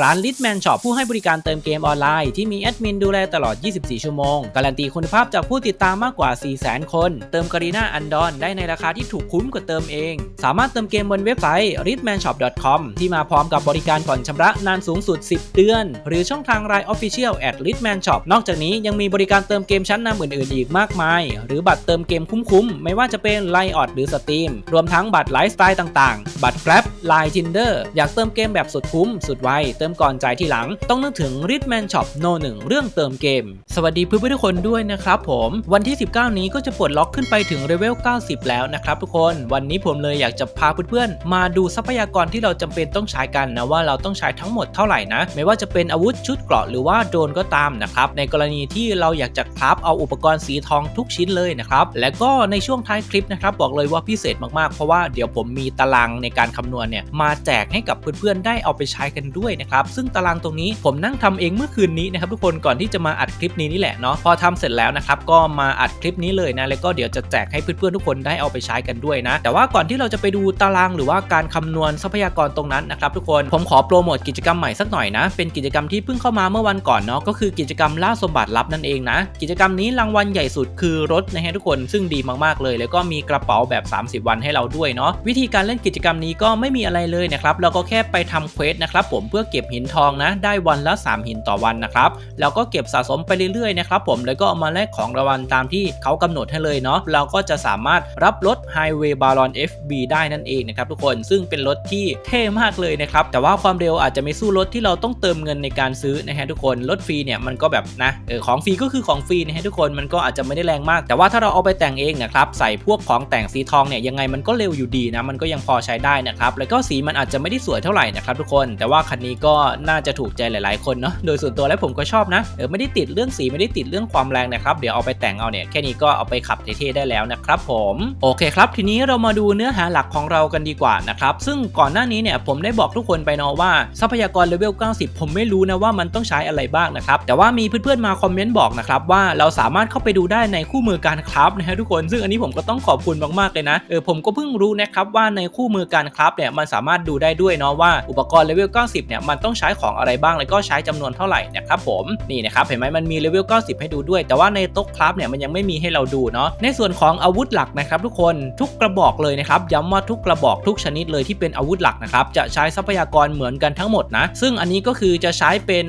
ร้าน Litman Shop ผู้ให้บริการเติมเกมออนไลน์ที่มีแอดมินดูแลตลอด 24 ชั่วโมง การันตีคุณภาพจากผู้ติดตามมากกว่า 400,000 คน เติมการีนาอันดอนได้ในราคาที่ถูกคุ้มกว่าเติมเอง สามารถเติมเกมบนเว็บไซต์ litmanshop.com ที่มาพร้อมกับบริการผ่อนชำระนานสูงสุด 10 เดือน หรือช่องทาง Line Official at litman shop นอกจากนี้ยังมีบริการเติมเกมชั้นนำอื่นๆ อีกมากมาย หรือบัตรเติมเกมคุ้มๆ ไม่ว่าจะเป็น Line o อดหรือ Steam รวมทั้งบัตรไลฟ์สไตล์ต่างๆ บัตร Grab Line Tinder อยากเติมเกมแบบสุดคุ้มสุดไวเติมก่อนจ่ายทีหลัง ต้องนึกถึง Ritman Shop No 1 เรื่องเติมเกม สวัสดีเพื่อนๆทุกคนด้วยนะครับผม วันที่ 19 นี้ก็จะปลดล็อกขึ้นไปถึงเลเวล 90 แล้วนะครับทุกคน วันนี้ผมเลยอยากจะพาเพื่อนๆ มาดูทรัพยากรที่เราจำเป็นต้องใช้กันนะว่าเราต้องใช้ทั้งหมดเท่าไหร่นะ ไม่ว่าจะเป็นอาวุธชุดเกราะหรือว่าโดรนก็ตามนะครับ ในกรณีที่เราอยากจะคราฟเอาอุปกรณ์สีทองทุกชิ้นเลยนะครับ และก็ในช่วงท้ายคลิปนะครับบอกเลยว่าพิเศษมากๆ เพราะว่าเดี๋ยวผมมีตารางในการคำนวณเนี่ยมาแจกให้กับเพื่อนๆได้เอาไปใช้กันด้วยนะครับซึ่งตารางตรงนี้ผมนั่งทำเองเมื่อคืนนี้นะครับทุกคนก่อนที่จะมาอัดคลิปนี้นี่แหละเนาะพอทำเสร็จแล้วนะครับก็มาอัดคลิปนี้เลยนะแล้วก็เดี๋ยวจะแจกให้เพื่อนๆทุกคนได้เอาไปใช้กันด้วยนะ แต่ว่าก่อนที่เราจะไปดูตารางหรือว่าการคำนวณทรัพยากรตรงนั้นนะครับทุกคนผมขอโปรโมทกิจกรรมใหม่สักหน่อยนะ เป็นกิจกรรมที่เพิ่งเข้ามาเมื่อวันก่อนเนาะก็คือกิจกรรมล่าสมบัติลับนั่นเองนะกิจกรรมนี้รางวัลใหญ่สุดคือรถนะฮะทุกคนซึ่งดีมากๆเลย แล้วก็มีกระเป๋าแบบ 30 วันให้เราด้วยเนาะวิธีการเล่นกิจกรรมนี้ก็ไม่มีอะไรเลยนะครับเราก็แค่ไปทำเควสนะครับผมเพื่อเก็บ็บหินทองนะ ได้วันละ 3 หินต่อวันนะครับแล้วก็เก็บสะสมไปเรื่อยๆนะครับผมแล้วก็เอามาแลกของรางวัลตามที่เขากำหนดให้เลยเนาะเราก็จะสามารถรับรถ Highway Baron FB ได้นั่นเองนะครับทุกคนซึ่งเป็นรถที่เท่มากเลยนะครับแต่ว่าความเร็วอาจจะไม่สู้รถที่เราต้องเติมเงินในการซื้อนะฮะทุกคนรถฟรีเนี่ยมันก็แบบนะเออของฟรีก็คือของฟรีนะฮะทุกคนมันก็อาจจะไม่ได้แรงมาก แต่ว่าถ้าเราเอาไปแต่งเองนะครับใส่พวกของแต่งสีทองเนี่ยยังไงมันก็เร็วอยู่ดีนะมันก็ยังพอใช้ได้นะครับแล้วก็สีมันอาจจะไม่ได้สวยเท่าไหร่นะครับทุกคน แต่ว่าคันนี้ก็็น่าจะถูกใจหลาย ๆ คนเนาะโดยส่วนตัวแล้วผมก็ชอบนะเออไม่ได้ติดเรื่องสีไม่ได้ติดเรื่องความแรงนะครับเดี๋ยวเอาไปแต่งเอาเนี่ยแค่นี้ก็เอาไปขับเท่ๆได้แล้วนะครับผมโอเคครับทีนี้เรามาดูเนื้อหาหลักของเรากันดีกว่านะครับซึ่งก่อนหน้านี้เนี่ยผมได้บอกทุกคนไปเนาะว่าทรัพยากรเลเวล 90 ผมไม่รู้นะว่ามันต้องใช้อะไรบ้างนะครับแต่ว่ามีเพื่อนๆมาคอมเมนต์บอกนะครับว่าเราสามารถเข้าไปดูได้ในคู่มือการคราฟนะฮะทุกคนซึ่งอันนี้ผมก็ต้องขอบคุณมากๆเลยนะเออผมก็เพิ่งรู้นะครับว่าในคู่มือการคราฟเนี่ยมันสามารถดูได้ด้วยเนาะว่าอุปกรณ์เลเวล 90 เนี่ยมันต้องใช้ของอะไรบ้างแล้วก็ใช้จำนวนเท่าไหร่นะครับผมนี่นะครับเห็นไหมมันมีเลเวล 90 ให้ดูด้วย แต่ว่าในโต๊ะคราฟเนี่ยมันยังไม่มีให้เราดูเนาะในส่วนของอาวุธหลักนะครับทุกคนทุกกระบอกเลยนะครับย้ำว่าทุกกระบอกทุกชนิดเลยที่เป็นอาวุธหลักนะครับจะใช้ทรัพยากรเหมือนกันทั้งหมดนะซึ่งอันนี้ก็คือจะใช้เป็น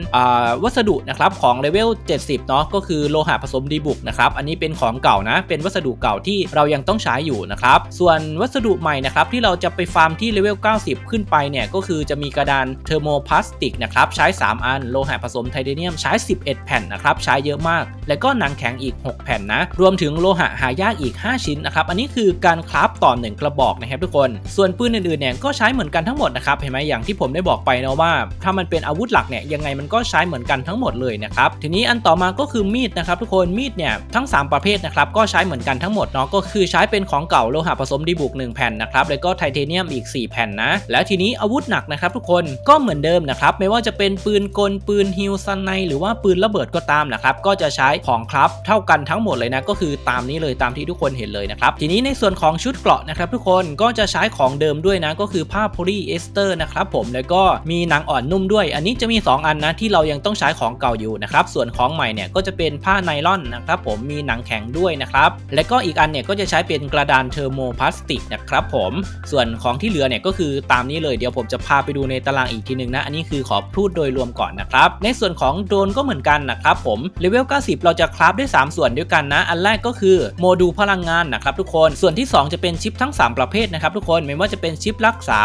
วัสดุนะครับของเลเวล 70 เนาะก็คือโลหะผสมดีบุกนะครับอันนี้เป็นของเก่านะ เป็นวัสดุเก่าที่เรายังต้องใช้อยู่นะครับส่วนวัสดุใหม่นะครับที่เราจะไปฟาร์มที่เลเวล 90 ขึ้นไปเนี่ยก็คือจะมีกระดานเทอร์โมพลาสติกนะครับใช้ 3 อัน โลหะผสมไทเทเนียมใช้ 11 แผ่นนะครับใช้เยอะมาก แล้วก็หนังแข็งอีก 6 แผ่นนะ รวมถึงโลหะหายากอีก 5 ชิ้นนะครับ อันนี้คือการคราฟต่อ 1 กระบอกนะครับทุกคน ส่วนปืนอื่นๆเนี่ยก็ใช้เหมือนกันทั้งหมดนะครับ เห็นไหมอย่างที่ผมได้บอกไปนะว่า ถ้ามันเป็นอาวุธหลักเนี่ยยังไงมันก็ใช้เหมือนกันทั้งหมดเลยนะครับ ทีนี้อันต่อมาก็คือมีดนะครับทุกคน มีดเนี่ยทั้ง 3 ประเภทนะครับก็ใช้เหมือนกันทั้งหมดเนาะ ก็คือใช้เป็นของเก่าโลหะผสมดีบุก 1 แผ่นนะครับ แล้วก็ไทเทเนียมอีก 4 แผ่นนะ แล้วทีนี้อาวุธหนักนะครับทุกคนก็เหมือนเดิมนะครับ ไม่ว่าจะเป็นปืนกล ปืนฮิลซันไนหรือว่าปืนระเบิดก็ตามนะครับ ก็จะใช้ของครับเท่ากันทั้งหมดเลยนะก็คือตามนี้เลยตามที่ทุกคนเห็นเลยนะครับทีนี้ในส่วนของชุดเกราะนะครับทุกคนก็จะใช้ของเดิมด้วยนะก็คือผ้าโพลีเอสเตอร์นะครับผมแล้วก็มีหนังอ่อนนุ่มด้วย อันนี้จะมี 2 อันนะที่เรายังต้องใช้ของเก่าอยู่นะครับส่วนของใหม่เนี่ยก็จะเป็นผ้าไนลอนนะครับผมมีหนังแข็งด้วยนะครับและก็อีกอันเนี่ยก็จะใช้เป็นกระดานเทอร์โมพลาสติกนะครับผมส่วนของที่เหลือเนี่ยก็คือตามนี้เลยเดี๋ยวผมจะพาไปดูในตารางอีกทีหนึ่งนะอันนี้คือขอพูดโดยรวมก่อนนะครับในส่วนของโดรนก็เหมือนกันนะครับผมเลเวล90เราราจะคราฟได้ 3 ส่วนด้วยกันนะ อันแรกก็คือโมดูลพลังงานนะครับทุกคน ส่วนที่ 2 จะเป็นชิปทั้ง 3 ประเภทนะครับทุกคน ไม่ว่าจะเป็นชิปรักษา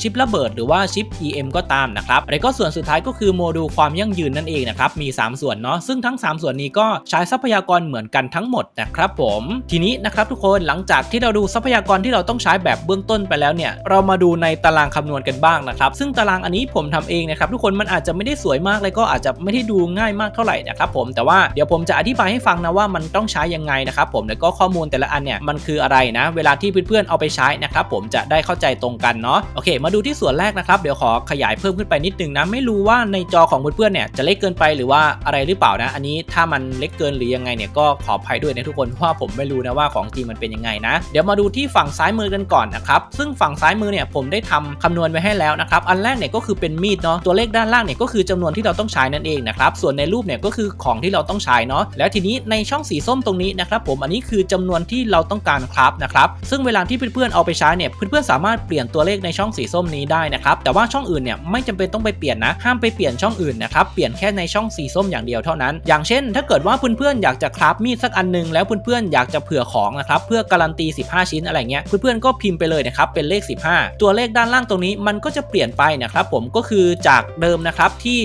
ชิประเบิด หรือว่าชิป EM ก็ตามนะครับแล้วก็ส่วนสุดท้ายก็คือโมดูลความยั่งยืนนั่นเองนะครับ มี 3 ส่วนเนาะ ซึ่งทั้ง 3 ส่วนนี้ก็ใช้ทรัพยากรเหมือนกันทั้งหมดนะครับผม ทีนี้นะครับทุกคนหลังจากที่เราดูทรัพยากรที่เราต้องใช้แบบเบื้องต้นไปแล้วเนี่ย เรามาดูในตารางคำนวณกันบ้างนะครับ ซึ่งตารางอันนี้ผมทำเองนะครับทุกคนมันอาจจะไม่ได้สวยมากเลยก็อาจจะไม่ได้ดูง่ายมากเท่าไหร่นะครับผมแต่ว่าเดี๋ยวผมมจะอธิบายให้ฟังนะว่ามันต้องใช้ยังไงนะครับผมแล้วก็ข้อมูลแต่ละอันเนี่ยมันคืออะไรนะ เวลาที่เพื่อนๆเอาไปใช้นะครับผมจะได้เข้าใจตรงกันเนาะโอเค มาดูที่ส่วนแรกนะครับเดี๋ยวขอขยายเพิ่มขึ้นไปนิดนึงนะไม่รู้ว่าในจอของเพื่อนๆเนี่ยจะเล็กเกินไปหรือว่าอะไรหรือเปล่านะ อันนี้ถ้ามันเล็กเกินหรือยังไงเนี่ยก็ขออภัยด้วยนะทุกคนเพราะว่าผมไม่รู้นะว่าของจริงมันเป็นยังไงนะ เดี๋ยวมาดูที่ฝั่งซ้ายมือกันก่อนนะครับซึ่งฝั่งซ้ายมือเนี่ยผมได้ทำคำนวณไว้ให้แล้วนะครับอันแรกเนี่ยก็คือเป็นมีดเนาะตัวเลขด้านล่างเนี่ยก็คือจำนวนที่เราต้องใช้นั่นเองนะครับส่วนในรูปเนี่ยก็คือของที่เราต้องใช้เนาะแล้วทีนี้ในช่องสีส้มตรงนี้นะครับผมอันนี้คือจำนวนที่เราต้องการครับนะครับซึ่งเวลาที่เพื่อนๆเอาไปใช้เนี่ยเพื่อนๆสามารถเปลี่ยนตัวเลขในช่องสีส้มนี้ได้นะครับแต่ว่าช่องอื่นเนี่ยไม่จำเป็นต้องไปเปลี่ยนนะห้ามไปเปลี่ยนช่องอื่นนะครับเปลี่ยนแค่ในช่องสีส้มอย่างเดียวเท่านั้น อย่างเช่น ถ้าเกิดว่าเพื่อนๆอยากจะคราฟมีดสักอันหนึงแล้วเพื่อนๆอยากจะเผื่อของนะครับเพื่อการันตี 15 ชิ้นอะไรเงี้ยเพื่อนๆก็พิมพ์ไปเลยนะครับเป็นเลข 15 ตัวเลขด้านล่างตรงนี้มันก็จะเปลี่ยนไปนะครับผมก็คือจากเดิมนะครับที่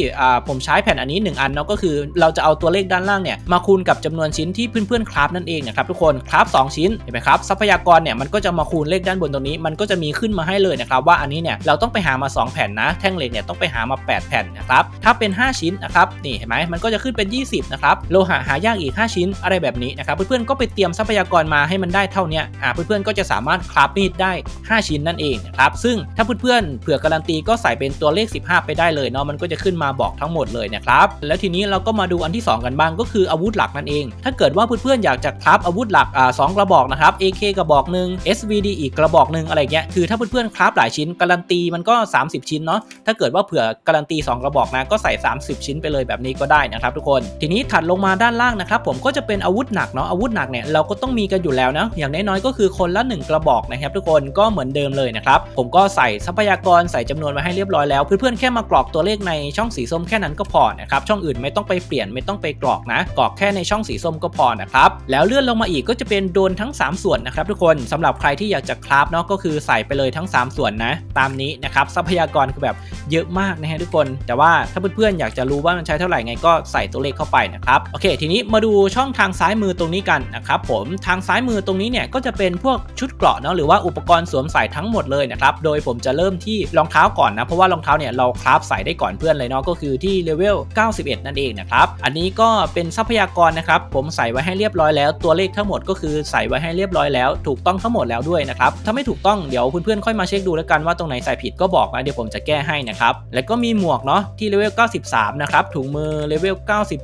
ผมใช้แผ่นอันนี้ 1 อันเนาะก็คือเราจะเอาตัวเลขด้านล่างเนี่ยมาคูณกับจำนวนชิ้นที่เพื่อนๆคราฟนั่นเองนะครับทุกคนคราฟ2ชิ้นเห็นไหมครับทรัพยากรเนี่ยมันก็จะมาคูณเลขด้านบนตรงนี้ มันก็จะมีขึ้นมาให้เลยนะครับว่าอันนี้เนี่ยเราต้องไปหามา 2 แผ่นนะ แท่งเหล็กเนี่ยต้องไปหามา 8 แผ่นนะครับถ้าเป็น 5 ชิ้นนะครับนี่เห็นไหมมันก็จะขึ้นเป็น 20นะครับโลหะหายากอีก 5 ชิ้นอะไรแบบนี้นะครับเพื่อนๆก็ไปเตรียมทรัพยากรมาให้มันได้เท่านี้อ่าเพื่อนๆก็จะสามารถคราฟมีดได้ 5 ชิ้นนั่นเองนะครับซึ่งถ้าเพื่อนๆเผื่อการันตีก็ใส่เป็นตัวเลข 15 ไปได้เลยเนาะมันก็จะขึ้นมาบอกทั้งหมดเลยนะครับแล้วทีนี้เราก็มาดูอันที่ 2 กันบ้างก็คืออาวุธหลักนั่นเอง ถ้าเกิดว่าเพื่อนๆอยากจะคราฟอาวุธหลักอ่าสองกระบอกนะครับ AK กระบอกหนึ่ง SVD อีกกระบอกหนึ่งอะไรเงี้ยคือถ้าเพื่อนๆคราฟหลายชิ้นการันตีมันก็ 30 ชิ้นเนาะถ้าเกิดว่าเผื่อการันตี 2 กระบอกนะก็ใส่ 30 ชิ้นไปเลยแบบนี้ก็ได้นะครับทุกคนทีนี้ถัดลงมาด้านล่างนะครับผมก็จะเป็นอาวุธหนักเนาะอาวุธหนักเนี่ยเราก็ต้องมีกันอยู่แล้วนะอย่างน้อยๆก็คือคนละ 1 กระบอกนะครับทุกคนก็เหมือนเดิมเลยนะครับผมก็ใส่ทรัพยากรใส่จำนวนไว้ให้เรียบร้อยแล้วเพื่อนๆแค่มากรอกตัวเลขในช่องสีส้มแค่นั้นก็พอนะครับช่องอื่นไม่ต้องไปเปลี่ยนไม่ต้องไปกรอกนะกรอกแค่ในช่องสีส้มก็พอนะครับ แล้วเลื่อนลงมาอีกก็จะเป็นโดนทั้ง 3 ส่วนนะครับทุกคนสำหรับใครที่อยากจะคราฟเนาะก็คือใส่ไปเลยทั้ง 3 ส่วนนะ ตามนี้นะครับทรัพยากรคือแบบเยอะมากนะฮะทุกคน แต่ว่าถ้าเพื่อนๆอยากจะรู้ว่ามันใช้เท่าไหร่ไงก็ใส่ตัวเลขเข้าไปนะครับโอเค ทีนี้มาดูช่องทางซ้ายมือตรงนี้กันนะครับผมทางซ้ายมือตรงนี้เนี่ยก็จะเป็นพวกชุดเกราะเนาะหรือว่าอุปกรณ์สวมใส่ทั้งหมดเลยนะครับโดยผมจะเริ่มที่รองเท้าก่อนนะเพราะว่ารองเท้าเนี่ยเราคราฟใส่ได้ก่อนเพื่อนเลยเนาะก็คือที่เลเวล91 นั่นเองนะครับอันนี้ก็เป็นทรัพยากรนะครับ ผมใส่ไว้ให้เรียบร้อยแล้ว ตัวเลขทั้งหมดก็คือใส่ไว้ให้เรียบร้อยแล้ว ถูกต้องทั้งหมดแล้วด้วยนะครับ ถ้าไม่ถูกต้องเดี๋ยวเพื่อนๆค่อยมาเช็คดูแล้วกันว่าตรงไหนใส่ผิดก็บอกนะเดี๋ยวผมจะแก้ให้นะครับ แล้วก็มีหมวกเนาะที่เลเวล 93 นะครับ ถุงมือเลเวล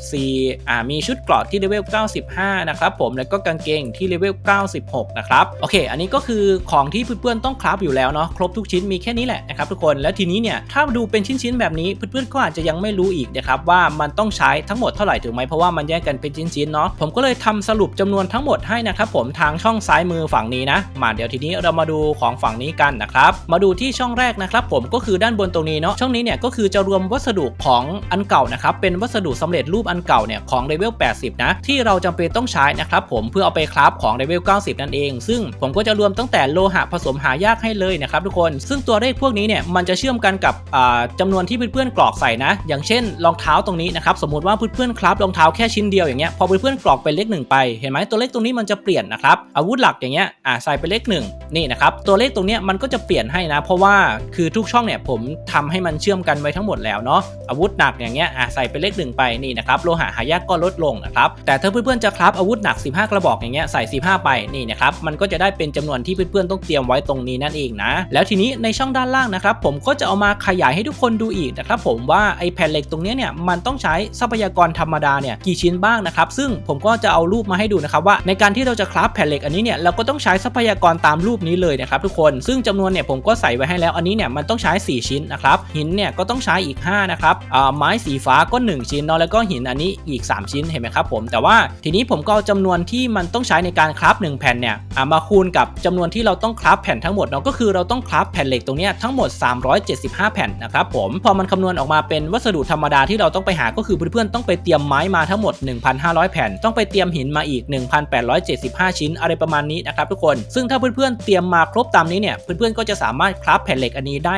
94 อ่า มีชุดเกราะที่เลเวล 95 นะครับผม แล้วก็กางเกงที่เลเวล 96 นะครับ โอเค อันนี้ก็คือของที่เพื่อนๆต้องคราฟอยู่แล้วเนาะ ครบทุกชิ้นมีแค่นี้แหละนะครับทุกคน แล้วทีนี้เนี่ย ถ้าดูเป็นชิ้นๆแบบนี้ เพื่อนๆก็อาจจะยังไม่รู้อีกนะครับว่ามันต้องใช้ทั้งหมดเท่าไหร่ถูกไหมเพราะว่ามันแยกกันเป็นชิ้นๆเนาะผมก็เลยทำสรุปจำนวนทั้งหมดให้นะครับผมทางช่องซ้ายมือฝั่งนี้นะมาเดี๋ยวทีนี้เรามาดูของฝั่งนี้กันนะครับมาดูที่ช่องแรกนะครับผมก็คือด้านบนตรงนี้เนาะช่องนี้เนี่ยก็คือจะรวมวัสดุของอันเก่านะครับเป็นวัสดุสำเร็จรูปอันเก่าเนี่ยของเลเวล 80 นะที่เราจำเป็นต้องใช้นะครับผมเพื่อเอาไปคราฟของเลเวล 90 นั่นเอง ซึ่งผมก็จะรวมตั้งแต่โลหะผสมหายากให้เลยนะครับทุกคน ซึ่งตัวเลขพวกนี้เนี่ยมันจะเชื่อมกันกับอ่าจำนวนที่เพื่อนๆกรอกใส่นะ อย่างเช่นรองเท้าตรงนี้นะครับสมมติว่าเพื่อนๆคราฟรองเท้าแค่ชนเดียวอย่างเงี้ยพอเพื่อนๆกรอกเป็นเลขหนึ่งไปเห็นไหมตัวเลขตรงนี้มันจะเปลี่ยนนะครับอาวุธหลักอย่างเงี้ยอ่าใส่เป็นเลขหนึ่งนี่นะครับตัวเลขตรงเนี้ยมันก็จะเปลี่ยนให้นะ เพราะว่าคือทุกช่องเนี่ยผมทำให้มันเชื่อมกันไว้ทั้งหมดแล้วเนาะอาวุธหนักอย่างเงี้ยอ่าใส่เป็นเลขหนึ่งไปนี่นะครับโลหะหายากก็ลดลงนะครับแต่ถ้าเพื่อนๆจะคราฟอาวุธหนัก 15 กระบอกอย่างเงี้ยใส่ 15 ไปนี่นะครับมันก็จะได้เป็นจำนวนที่เพื่อนๆต้องเตรียมไว้ตรงนี้นั่นเองนะ แล้วทีนี้ในช่องด้านล่างนะครับผมก็จะเอามาขยายให้ทุกคนดูอีกนะครับผมว่าไอ้แผ่นเหล็กตรงเนี้ยเนี่ยมันต้องใช้ทรัพยากรธรรมดาเนี่ยกี่ชิ้นบ้างนะครับ ซึ่งผมก็จะเอารูปมาให้ดูนะครับว่าในการที่เราจะคราฟแผ่นเหล็กอันนี้เนี่ยเราก็ต้องใช้ทรัพยากรตามรูปนี้เลยนะครับทุกคนซึ่งจำนวนเนี่ยผมก็ใส่ไว้ให้แล้วอันนี้เนี่ยมันต้องใช้ 4 ชิ้นนะครับหินเนี่ยก็ต้องใช้อีก5นะครับอ่าไม้สีฟ้าก็ 1 ชิ้นเนาะแล้วก็หินอันนี้อีก 3 ชิ้นเห็นไหมครับผมแต่ว่าทีนี้ผมก็เอาจำนวนที่มันต้องใช้ในการคราฟ1แผ่นเนี่ยอ่ามาคูณกับจำนวนที่เราต้องคราฟแผ่นทั้งหมดเนาะก็คือเราต้องคราฟแผ่นเหล็กตรงเนี้ยทั้งหมด 375 แผ่นนะครับผมพอมันคำนวณออกมาเป็นวัสดุธรรมดาที่เราต้องไปหาก็คือเพื่อนๆต้องไปเตรียมไม้มาทั้งหมด1,500 แผ่น ต้องไปเตรียมหินมาอีก 1,875 ชิ้นอะไรประมาณนี้นะครับทุกคน ซึ่งถ้าเพื่อนๆเตรียมมาครบตามนี้เนี่ย เพื่อนๆก็จะสามารถคราฟแผ่นเหล็กอันนี้ได้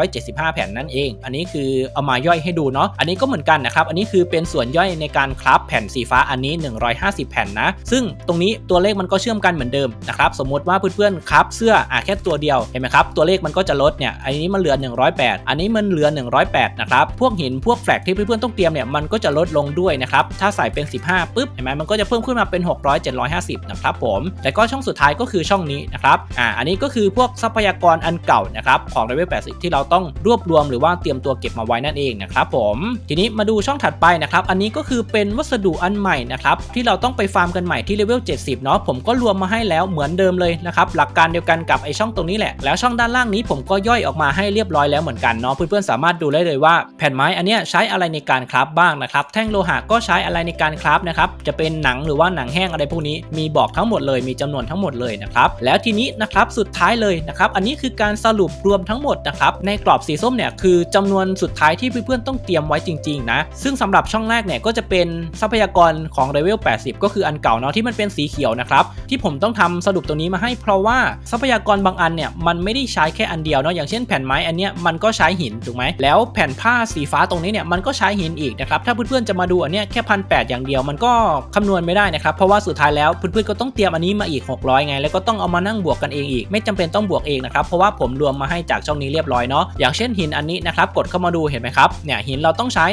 375 แผ่นนั่นเอง อันนี้คือเอามาย่อยให้ดูเนาะ อันนี้ก็เหมือนกันนะครับ อันนี้คือเป็นส่วนย่อยในการคราฟแผ่นสีฟ้าอันนี้ 150 แผ่นนะ ซึ่งตรงนี้ตัวเลขมันก็เชื่อมกันเหมือนเดิมนะครับสมมติว่าเพื่อนๆคราฟเสื้ออะแค่ตัวเดียวเห็นไหมครับตัวเลขมันก็จะลดเนี่ยอันนี้มันเหลือ 108 อันนี้มันเหลือ 108นะครับพวกหินพวกแฟลกที่เพื่อนๆต้องเตรียมเนี่ยมันก็จะลดลงด้วยนะครับถ้าใส่เป็น 15ปุ๊บเห็นไหมมันก็จะเพิ่มขึ้นมาเป็น 600 750นะครับผมแต่ก็ช่องสุดท้ายก็คือช่องนี้นะครับอ่าอันนี้ก็คือพวกทรัพยากรอันเก่านะครับของเลเวล80 ที่เราต้องรวบรวมหรือว่าเตรียมตัวเก็บมาไว้นั่นเองนะครับผมทีนี้มาดูช่องถัดไปนะครับอันนี้ก็คือเป็นวัสดุอันใหม่นะครับที่เราต้องไปฟาร์มกันใหม่ที่เลเวล70เนาะผมก็รวมมาให้แล้วเหมือนเดิมเลยนะครับหลักการเดียวกันกับไอช่องตรงนี้แหละแล้วช่องด้านล่างนี้ผมก็ย่อยออกมาให้เรียบร้อยแล้วเหมือนกันเนาะเเพื่อนๆสามารถดูได้เลยว่าแผ่นไม้อันเนี้ยใช้อะไรในการคราฟบ้างนะครับแท่งโลหะก็ใช้อะไรในการคราฟนะครับจะเป็นหนังหรือว่าหนังแห้งอะไรพวกนี้มีบอกทั้งหมดเลยมีจำนวนทั้งหมดเลยนะครับแล้วทีนี้นะครับสุดท้ายเลยนะครับอันนี้คือการสรุปรวมทั้งหมดนะครับในกรอบสีส้มเนี่ยคือจำนวนสุดท้ายที่เพื่อนๆต้องเตรียมไว้จริงๆนะซึ่งสำหรับช่องแรกเนี่ยก็จะเป็นทรัพยากรของเลเวล 80 ก็คืออันเก่าเนาะที่มันเป็นสีเขียวนะครับที่ผมต้องทำสรุปตรงนี้มาให้ เพราะว่าทรัพยากรบางอันเนี่ยมันไม่ได้ใช้แค่อันเดียวเนาะอย่างเช่นแผ่นไม้อันเนี้ยมันก็ใช้หินถูกไหมแล้วแผ่นผ้าสีฟ้าตรงนี้เนี่ยมันก็ใช้หินอีกนะครับถ้าเพื่อนๆจะมาดูอันเนี้ยแค่พันแอย่างเดียว มันก็คำนวณไม่ได้นะครับ เพราะว่าสุดท้ายแล้วเพื่อนๆก็ต้องเตรียมอันนี้มาอีก 600 ไง แล้วก็ต้องเอามานั่งบวกกันเองอีก ไม่จำเป็นต้องบวกเองนะครับ เพราะว่าผมรวมมาให้จากช่องนี้เรียบร้อยเนาะ อย่างเช่นหินอันนี้นะครับ กดเข้ามาดูเห็นไหมครับ เนี่ยหินเราต้องใช้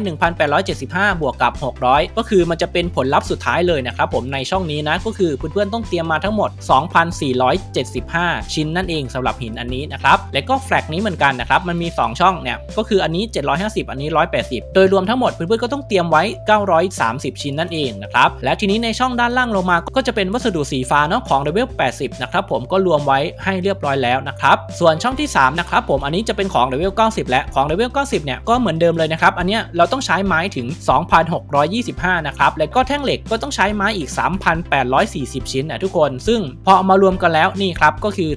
1875 บวกกับ 600 ก็คือมันจะเป็นผลลัพธ์สุดท้ายเลยนะครับผมในช่องนี้นะ ก็คือเพื่อนๆต้องเตรียมมาทั้งหมด 2,475 ชิ้นนั่นเองสำหรับหินอันนี้นะครับ และก็แฟลกนี้เหมือนกันนะครับ มันมี 2 ช่องเนี่ย ก็คืออันนี้ 750 อันนี้ 180 โดยรวมทั้งหมดเพื่อนๆก็ต้องเตรียมไว้ 930ชิ้นนั่นเองนะครับ และทีนี้ในช่องด้านล่างลงมาก็จะเป็นวัสดุสีฟ้าเนาะของเลเวล80 นะครับผมก็รวมไว้ให้เรียบร้อยแล้วนะครับส่วนช่องที่3นะครับผมอันนี้จะเป็นของเลเวล90 และของเลเวล90 เนี่ยก็เหมือนเดิมเลยนะครับอันเนี้ยเราต้องใช้ไม้ถึง 2,625 นะครับและก็แท่งเหล็กก็ต้องใช้ไม้อีก 3,840 ชิ้นนะทุกคน ซึ่งพอเอามารวมกันแล้วนี่ครับก็คือ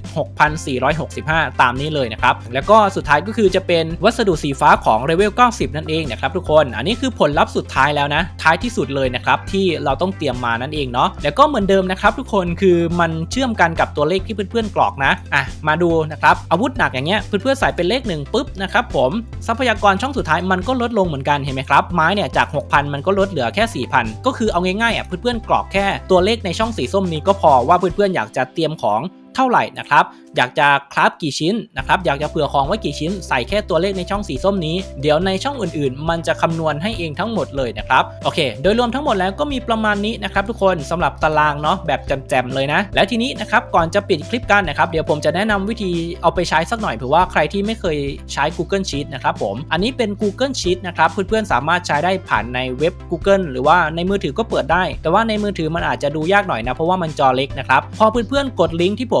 6,465 ตามนี้เลยนะครับแล้วก็สุดท้ายก็คือจะเป็นวัสดุสีฟ้าของเลเวล90 นั่นเองนะครับทุกคน อันนี้คือผลลัพธ์สุดท้ายแล้วนะท้ายที่สุดเลยนะครับที่เราต้องเตรียมมานั่นเองเนาะแล้วก็เหมือนเดิมนะครับทุกคนคือมันเชื่อมกันกับตัวเลขที่เพื่อนๆกรอกนะอะมาดูนะครับอาวุธหนักอย่างเงี้ยเพื่อนๆใส่เป็นเลขหนึ่งปุ๊บนะครับผมทรัพยากรช่องสุดท้ายมันก็ลดลงเหมือนกันเห็นไหมครับไม้เนี่ยจาก 6,000 มันก็ลดเหลือแค่ 4,000 ก็คือเอาง่ายๆอะเพื่อนๆกรอกแค่ตัวเลขในช่องสีส้มนี้ก็พอว่าเพื่อนๆอยากจะเตรียมของ เท่าไหร่นะครับ อยากจะคราฟกี่ชิ้นนะครับ อยากจะเผื่อของไว้กี่ชิ้น ใส่แค่ตัวเลขในช่องสีส้มนี้ เดี๋ยวในช่องอื่นๆ มันจะคำนวณให้เองทั้งหมดเลยนะครับ โอเค โดยรวมทั้งหมดแล้วก็มีประมาณนี้นะครับทุกคนสำหรับตารางเนาะแบบแจมๆเลยนะ แล้วทีนี้นะครับก่อนจะปิดคลิปกันนะครับ เดี๋ยวผมจะแนะนำวิธีเอาไปใช้สักหน่อยเผื่อว่าใครที่ไม่เคยใช้ Google Sheet นะครับผม อันนี้เป็น Google Sheet นะครับเพื่อนๆสามารถใช้ได้ผ่านในเว็บ Google หรือว่าในมือถือก็เปิดได้ แต่ว่าในมือถือมันอาจจะดูยากหน่อยนะเพราะว่ามันจอเล็กนะครับพอเพื่อนๆกดลิงก์ที่ผม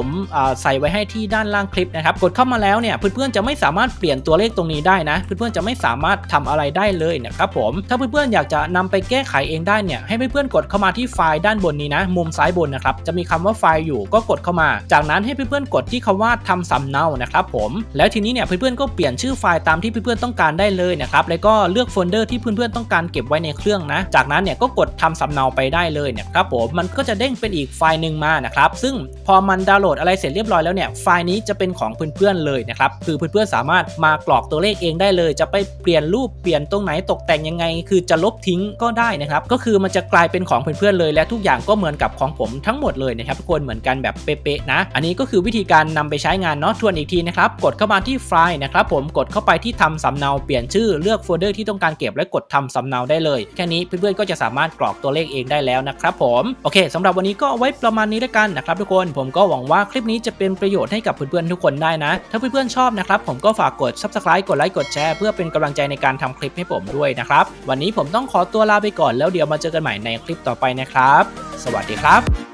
ใส่ไว้ให้ที่ด้านล่างคลิปนะครับ กดเข้ามาแล้วเนี่ยเพื่อนๆจะไม่สามารถเปลี่ยนตัวเลขตรงนี้ได้นะ เพื่อนๆจะไม่สามารถทำอะไรได้เลยนะครับผมถ้าเพื่อนๆอยากจะนำไปแก้ไขเองได้เนี่ยให้เพื่อนๆกดเข้ามาที่ไฟล์ด้านบนนี้นะ มุมซ้ายบนนะครับจะมีคำว่าไฟล์อยู่ก็กดเข้ามา จากนั้นให้เพื่อนๆกดที่คำว่าทำสำเนานะครับผมแล้วทีนี้เนี่ยเพื่อนๆก็เปลี่ยนชื่อไฟล์ตามที่เพื่อนๆต้องการได้เลยนะครับแล้วก็เลือกโฟลเดอร์ที่เพื่อนๆต้องการเก็บไว้ในเครื่องนะ จากนั้นเนี่ยก็กดทำสำเนาไปได้เลยเนี่ยครับผมมันก็จะเด้งเป็นอีกไฟล์หนึ่งมานะครับซึ่งพอมันดาวน์โหลดอะไรเสร็จเรียบร้อยแล้วเนี่ยไฟล์นี้จะเป็นของเพื่อนๆเลยนะครับคือเพื่อนๆสามารถมากรอกตัวเลขเองได้เลย จะไปเปลี่ยนรูปเปลี่ยนตรงไหนตกแต่งยังไง คือจะลบทิ้งก็ได้นะครับก็คือมันจะกลายเป็นของเพื่อนๆเลยและทุกอย่างก็เหมือนกับของผมทั้งหมดเลยนะครับทุกคนเหมือนกันแบบเป๊ะๆนะ อันนี้ก็คือวิธีการนำไปใช้งานเนาะทวนอีกทีนะครับกดเข้ามาที่ไฟล์นะครับผมกดเข้าไปที่ทำสำเนาเปลี่ยนชื่อเลือกโฟลเดอร์ที่ต้องการเก็บและกดทำสำเนาได้เลย แค่นี้เพื่อนๆก็จะสามารถกรอกตัวเลขเองได้แล้วนะครับผมโอเคสำหรับวันนี้ก็เอาไว้ประมาณนี้แล้วกันนะครับทุกคนผมก็หวังว่าคลิปนี้จะเป็นประโยชน์ให้กับเพื่อนๆทุกคนได้นะ ถ้าเพื่อนๆชอบนะครับผมก็ฝากกด subscribe กดไลค์กดแชร์เพื่อเป็นกำลังใจในการทำคลิปให้ผมด้วยนะครับ วันนี้ผมต้องขอตัวลาไปก่อนแล้วเดี๋ยวมาเจอกันใหม่ในคลิปต่อไปนะครับ สวัสดีครับ